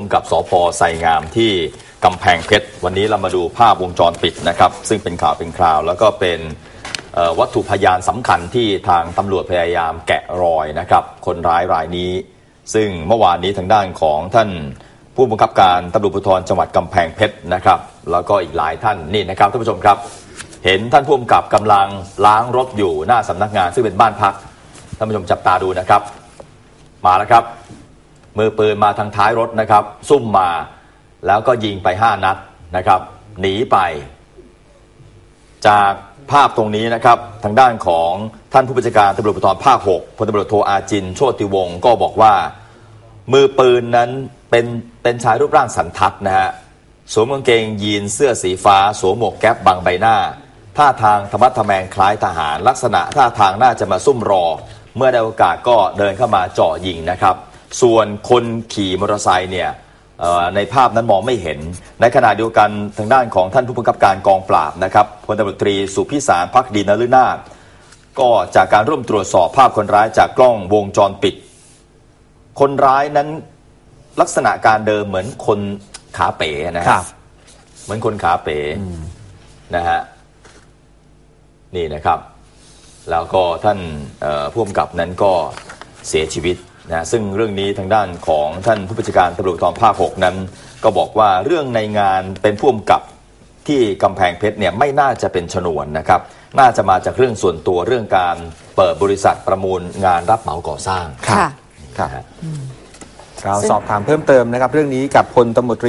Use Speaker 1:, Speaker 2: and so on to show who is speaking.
Speaker 1: มกับสพไซงามที่กำแพงเพชร วันนี้เรามาดูภาพวงจรปิดนะครับ ซึ่งเป็นข่าวเป็นคราว แล้วก็เป็นวัตถุพยานสำคัญที่ทางตำรวจพยายามแกะรอยนะครับ คนร้ายรายนี้ ซึ่งเมื่อวานนี้ทางด้านของท่านผู้บังคับการตำรวจภูธรจังหวัดกำแพงเพชรนะครับ แล้วก็อีกหลายท่านนี่นะครับท่านผู้ชมครับ เห็นท่านผู้กำกับกำลังล้างรถอยู่หน้าสำนักงาน ซึ่งเป็นบ้านพักท่านผู้ชมจับตาดูนะครับ มาแล้วครับ มือปืนมาทางท้ายรถนะครับ ซุ่มมา แล้วก็ยิงไป5นัดนะครับ หนีไป จากภาพตรงนี้นะครับ ทางด้านของท่านผู้บัญชาการตำรวจภูธรภาค6พลตำรวจโทอาจิน โชติวงศ์ก็บอกว่า มือปืนนั้นเป็นเป็นชายรูปร่างสันทัดนะฮะสวมกางเกงยีนเสื้อสีฟ้า สวมหมวกแก๊ปบังใบหน้า ท่าทางธรรมะทแมงคล้ายทหาร ลักษณะท่าทางน่าจะมาซุ่มรอ เมื่อได้โอกาสก็เดินเข้ามาเจาะยิงนะครับ ส่วนคนขี่มอเตอร์ไซค์เนี่ยเอ่อในภาพนั้นมองไม่เห็น ในขณะเดียวกันทางด้านของท่านผู้บังคับการกองปราบนะครับพลตำรวจตรีสุพิสารพักดีนฤนาถก็จากการร่วมตรวจสอบภาพคนร้ายจากกล้องวงจรปิด คนร้ายนั้นลักษณะการเดินเหมือนคนขาเป๋นะฮะ
Speaker 2: ครับ
Speaker 1: เหมือนคนขาเป๋นะฮะนี่นะครับ แล้วก็ท่านเอ่อผู้กำกับนั้นก็เสียชีวิต นะซึ่งเรื่องนี้ทางด้านของท่านผู้บัญชาการตำรวจภูธรภาค6นั้น ก็บอกว่าเรื่องในงานเป็นผู้กำกับที่กำแพงเพชรเนี่ยไม่น่าจะเป็นชนวนนะครับ น่าจะมาจากเรื่องส่วนตัวเรื่องการเปิดบริษัทประมูลงานรับเหมาก่อสร้าง
Speaker 2: ครับ
Speaker 3: ค่ะ
Speaker 2: ครับ
Speaker 1: นะฮะ
Speaker 2: เราสอบถามเพิ่มเติมนะครับ เรื่องนี้กับพลตำรวจตรี